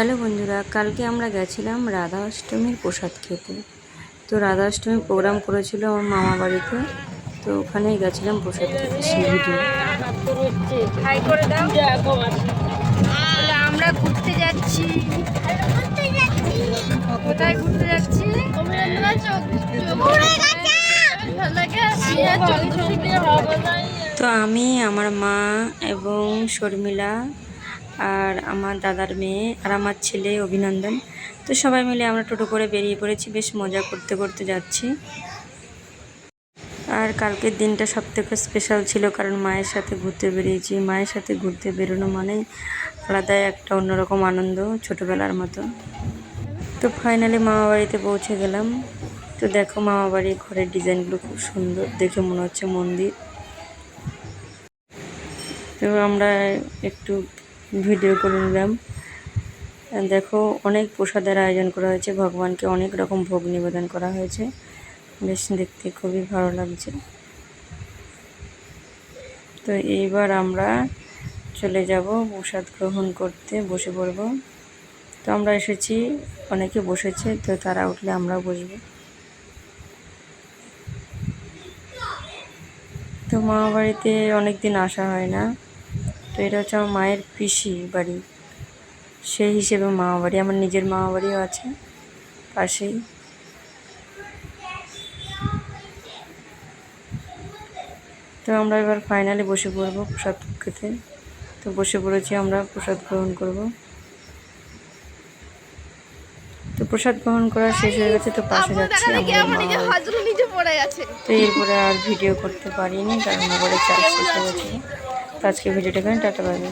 Hello বন্ধুরা কালকে আমরা গেছিলাম রাধা অষ্টমীর প্রসাদ খেতে। তো রাধা অষ্টমীর প্রোগ্রাম করেছিল আমার মামা বাড়িতে তো ওখানেই গেছিলাম প্রসাদ খেতে তাহলে আমরা ঘুরতে যাচ্ছি। কোথায় ঘুরতে যাচ্ছি? তো আমি আমার মা এবং শর্মিলা আর আমার দাদার মেয়ে আর আমার ছেলে অভিনন্দন। তো সবাই মিলে আমরা টোটো করে বেরিয়ে পড়েছি, বেশ মজা করতে করতে যাচ্ছি। আর কালকের দিনটা সব থেকে স্পেশাল ছিল কারণ মায়ের সাথে ঘুরতে বেরিয়েছি। মায়ের সাথে ঘুরতে বেরোনো মানে আলাদাই একটা অন্যরকম আনন্দ ছোটোবেলার মতো। তো ফাইনালি মামা বাড়িতে পৌঁছে গেলাম। তো দেখো মামা বাড়ির ঘরের ডিজাইনগুলো খুব সুন্দর, দেখে মনে হচ্ছে মন্দির। তো আমরা একটু ভিডিও করে নিলাম। দেখো, অনেক প্রসাদের আয়োজন করা হয়েছে। ভগবানকে অনেক রকম ভোগ নিবেদন করা হয়েছে। বেশ দেখতে খুবই ভালো লাগছে। তো এইবার আমরা চলে যাব প্রসাদ গ্রহণ করতে, বসে পড়ব। তো আমরা এসেছি, অনেকে বসেছে, তো তারা উঠলে আমরা বসবো। তো মা বাড়িতে অনেক দিন আসা হয় না। তো এটা হচ্ছে আমার মায়ের পিসি বাড়ি। সেই হিসেবে মামা বাড়ি আমার নিজের মামা বাড়িও আছে পাশেই। তো আমরা এবার ফাইনালি বসে পড়ব প্রসাদ খেতে। তো বসে পড়েছি আমরা প্রসাদ গ্রহণ করব। তো প্রসাদ গ্রহণ করা শেষ হয়ে গেছে তো পাশে যাচ্ছি তো এরপরে আর ভিডিও করতে পারিনি কারণ মোবাইলে চার্জ শেষ হয়ে গেছে তো আজকে ভিডিওটা এখানে টাটা পাবে